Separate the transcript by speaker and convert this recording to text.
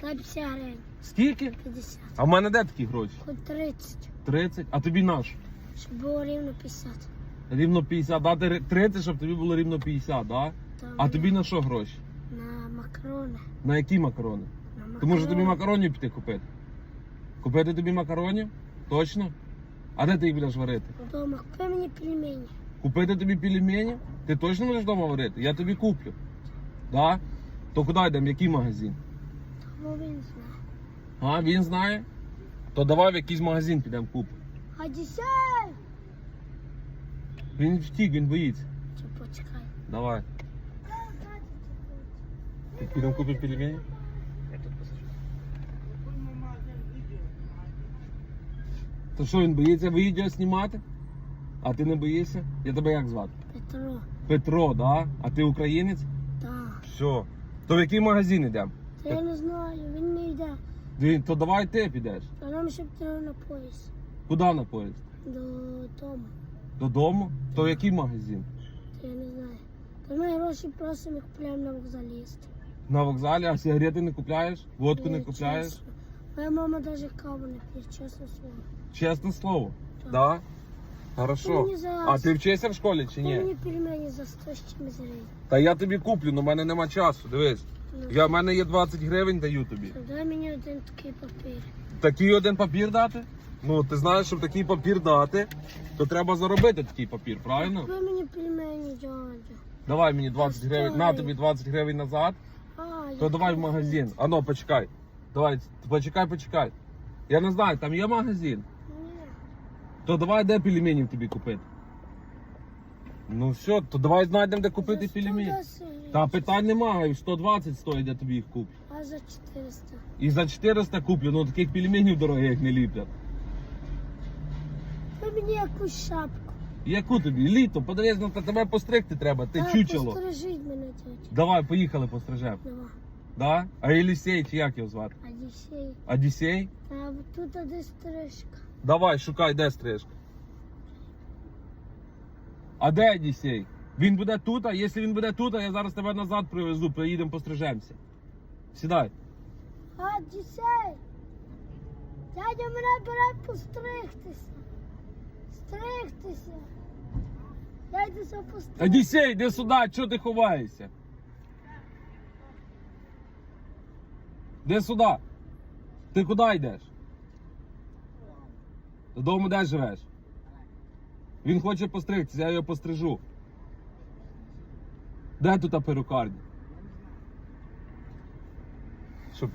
Speaker 1: Дай 50 гривень.
Speaker 2: Скільки?
Speaker 1: 50.
Speaker 2: А в мене де такі гроші?
Speaker 1: Хоч 30.
Speaker 2: 30. А тобі наш?
Speaker 1: Щоб було рівно 50.
Speaker 2: Рівно 50. Дати 30, щоб тобі було рівно 50, да?
Speaker 1: Там
Speaker 2: А тобі на що гроші?
Speaker 1: На макарони.
Speaker 2: На які макарони?
Speaker 1: На макарони.
Speaker 2: То може тобі макаронів піти купити? Купити тобі макаронів? Точно? А де ти їх будеш варити?
Speaker 1: Вдома. Купи мені пельмені.
Speaker 2: Купити тобі пельмені? Ти точно будеш вдома варити? Я тобі куплю. Да? То куди йдемо? Який магазин?
Speaker 1: Тому він знає.
Speaker 2: А, він знає? То давай в якийсь магазин підемо купимо.
Speaker 1: А десять!
Speaker 2: Він втік, він боїться.
Speaker 1: Чи почекай.
Speaker 2: Давай. Так підемо купимо пельмені? То що він боїться відео знімати? А ти не боїшся? Я тебе як звати?
Speaker 1: Петро.
Speaker 2: Петро, да? А ти українець?
Speaker 1: Так.
Speaker 2: Все. То в який магазин йдемо?
Speaker 1: Та я не знаю, він не йде.
Speaker 2: Ти- То давай ти підеш.
Speaker 1: А нам ще треба на поїзд.
Speaker 2: Куди на поїзд?
Speaker 1: До дому.
Speaker 2: Додому? То в який магазин?
Speaker 1: Та я не знаю. Та ми гроші просимо і купуємо на вокзалі їсти.
Speaker 2: На вокзалі, а сигарети не купляєш? Водку не
Speaker 1: Ні,
Speaker 2: купляєш?
Speaker 1: чесно. Моя мама навіть каву не п'є, чесно слово.
Speaker 2: Чесне слово.
Speaker 1: Так.
Speaker 2: Да? Хорошо.
Speaker 1: мені за-
Speaker 2: А ти вчишся в школі чи ні?
Speaker 1: мені пельмені за 100 з чимось гривень.
Speaker 2: Та я тобі куплю, але в мене нема часу. Дивись.
Speaker 1: Ну,
Speaker 2: Я, в мене є 20 гривень, даю тобі.
Speaker 1: Дай мені один такий папір.
Speaker 2: Такий один папір дати? Ну, ти знаєш, щоб такий папір дати, то треба заробити такий папір, правильно?
Speaker 1: Купи мені пельмені, дядя.
Speaker 2: Давай мені 20
Speaker 1: Та
Speaker 2: гривень, на тобі 20 гривень назад,
Speaker 1: А,
Speaker 2: то
Speaker 1: я
Speaker 2: давай в магазин. Ано, почекай. Давай, почекай, почекай. Я не знаю, там є магазин. То давай де пельменів тобі купити. Ну все, то давай знайдемо, де купити
Speaker 1: За 100
Speaker 2: пельмені. Та питань немає, 120 стоїть, я тобі їх куплю.
Speaker 1: А за 400.
Speaker 2: І за 400 куплю, ну таких пельменів дорогих не ліплять.
Speaker 1: Купи мені якусь шапку.
Speaker 2: Яку тобі? Літо, подивись, на тебе постригти треба, ти
Speaker 1: А,
Speaker 2: чучело.
Speaker 1: Постережіть мене, дядя.
Speaker 2: Давай, поїхали пострижемо.
Speaker 1: Давай.
Speaker 2: Да? А Єлісей, чи як його звати?
Speaker 1: А дісей.
Speaker 2: Одіссей?
Speaker 1: А тут один стрижка.
Speaker 2: Давай, шукай, де стрижка. А де Одіссей? Він буде тут, а якщо він буде тут, а я зараз тебе назад привезу, поїдемо пострижемося. Сідай.
Speaker 1: А, дісей. Дядя мене бере постригтися. Стригтися. Я йду за постригтися.
Speaker 2: Одіссей, йди сюди, чого ти ховаєшся? Де сюди? Ти куди йдеш? Додому де живеш? Він хоче постригтися, я його пострижу. Де тут перукарня? Щоб?